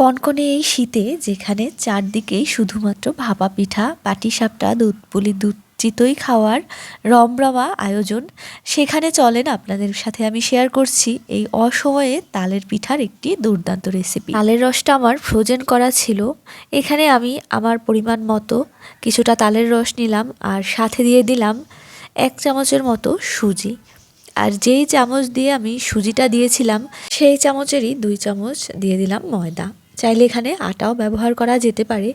কনকনে এই শীতে যেখানে চারদিকেই শুধুমাত্র ভাপা পিঠা পাটিসাপটা দুধ পুলি দুধ চিতই খাওয়ার রমরমা আয়োজন, সেখানে চলেন আপনাদের সাথে আমি শেয়ার করছি এই অসময়ে তালের পিঠার একটি দুর্দান্ত রেসিপি তালের রসটা আমার ফ্রোজেন করা ছিল, এখানে আমি আমার পরিমাণ মতো কিছুটা তালের রস নিলাম আর সাথে দিয়ে দিলাম এক চামচের মতো সুজি। আর যেই চামচ দিয়ে আমি সুজিটা দিয়েছিলাম, সেই চামচেরই দুই চামচ দিয়ে দিলাম ময়দা। চাইলে এখানে আটাও ব্যবহার করা যেতে পারে।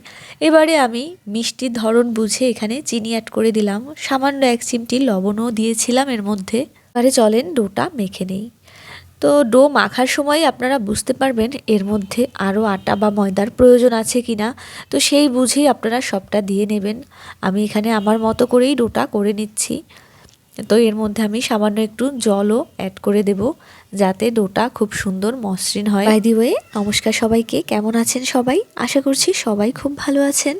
এবারে আমি মিষ্টির ধরন বুঝে এখানে চিনি অ্যাড করে দিলাম। সামান্য এক চিমটি লবণও দিয়েছিলাম এর মধ্যে। এবারে চলেন ডোটা মেখে নেই। তো ডো মাখার সময় আপনারা বুঝতে পারবেন এর মধ্যে আরও আটা বা ময়দার প্রয়োজন আছে কি না তো সেই বুঝেই আপনারা সবটা দিয়ে নেবেন। আমি এখানে আমার মতো করেই ডোটা করে নিচ্ছি। তো এর মধ্যে আমি সামান্য একটু জলও অ্যাড করে দেব, যাতে ডোটা খুব সুন্দর মসৃণ হয়। বাই দি ওয়ে নমস্কার সবাইকে। কেমন আছেন সবাই? আশা করছি সবাই খুব ভালো আছেন।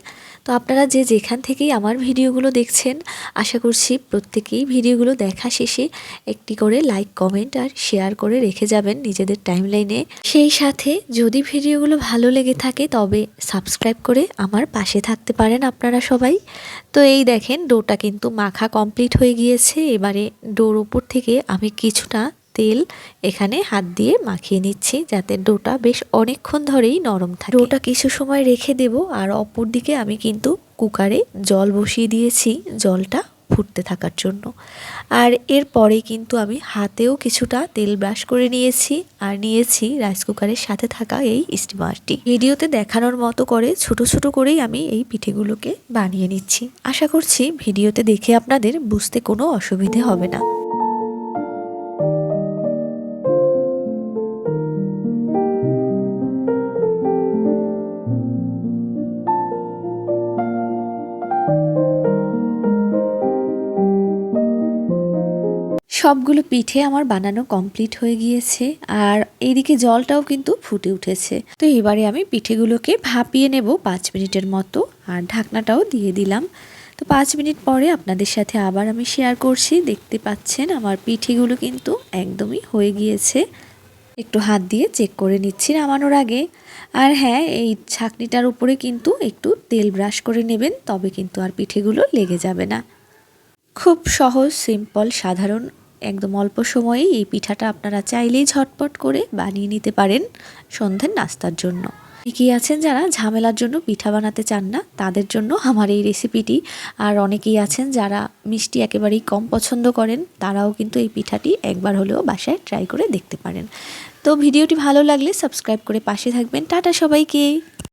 তো আপনারা যে যেখান থেকেই আমার ভিডিওগুলো দেখছেন, আশা করছি প্রত্যেকেই ভিডিওগুলো দেখা শেষে একটি করে লাইক কমেন্ট আর শেয়ার করে রেখে যাবেন নিজেদের টাইমলাইনে সেই সাথে যদি ভিডিওগুলো ভালো লেগে থাকে, তবে সাবস্ক্রাইব করে আমার পাশে থাকতে পারেন আপনারা সবাই। তো এই দেখেন ডোটা কিন্তু মাখা কমপ্লিট হয়ে গিয়েছে। এবারে ডোর উপর থেকে আমি কিছুটা তেল এখানে হাত দিয়ে মাখিয়ে নিচ্ছি যাতে ডোটা বেশ অনেকক্ষণ ধরেই নরম থাকে। ডোটা কিছু সময় রেখে দেব আর অপর দিকে আমি কিন্তু কুকারে জল বসিয়ে দিয়েছি জলটা ফুটতে থাকার জন্য। আর এরপরে কিন্তু আমি হাতেও কিছুটা তেল ব্রাশ করে নিয়েছি আর নিয়েছি রাইস কুকারের সাথে থাকা এই স্টিমারটি। ভিডিওতে দেখানোর মতো করে ছোট ছোট করেই আমি এই পিঠেগুলোকে বানিয়ে নিচ্ছি। আশা করছি ভিডিওতে দেখে আপনাদের বুঝতে কোনো অসুবিধে হবে না। সবগুলো পিঠে আমার বানানো কমপ্লিট হয়ে গিয়েছে আর এইদিকে জলটাও কিন্তু ফুটে উঠেছে। তো এবারে আমি পিঠেগুলোকে ভাপিয়ে নেব পাঁচ মিনিটের মতো আর ঢাকনাটাও দিয়ে দিলাম। তো পাঁচ মিনিট পরে আপনাদের সাথে আবার আমি শেয়ার করছি। দেখতে পাচ্ছেন আমার পিঠেগুলো কিন্তু একদমই হয়ে গিয়েছে। একটু হাত দিয়ে চেক করে নিচ্ছি নামানোর আগে। আর হ্যাঁ এই ছাকনিটার উপরে কিন্তু একটু তেল ব্রাশ করে নেবেন, তবে কিন্তু আর পিঠেগুলো লেগে যাবে না। খুব সহজ সিম্পল সাধারণ একদম অল্প সময়েই এই পিঠাটা আপনারা চাইলেই ঝটপট করে বানিয়ে নিতে পারেন সন্ধ্যের নাস্তার জন্য। অনেকেই আছেন যারা, ঝামেলার জন্য পিঠা বানাতে চান না, তাদের জন্য আমার এই রেসিপিটি আর অনেকেই আছেন যারা মিষ্টি একেবারেই কম পছন্দ করেন, তারাও কিন্তু এই পিঠাটি একবার হলেও বাসায় ট্রাই করে দেখতে পারেন। তো ভিডিওটি ভালো লাগলে সাবস্ক্রাইব করে পাশে থাকবেন। টাটা সবাইকে!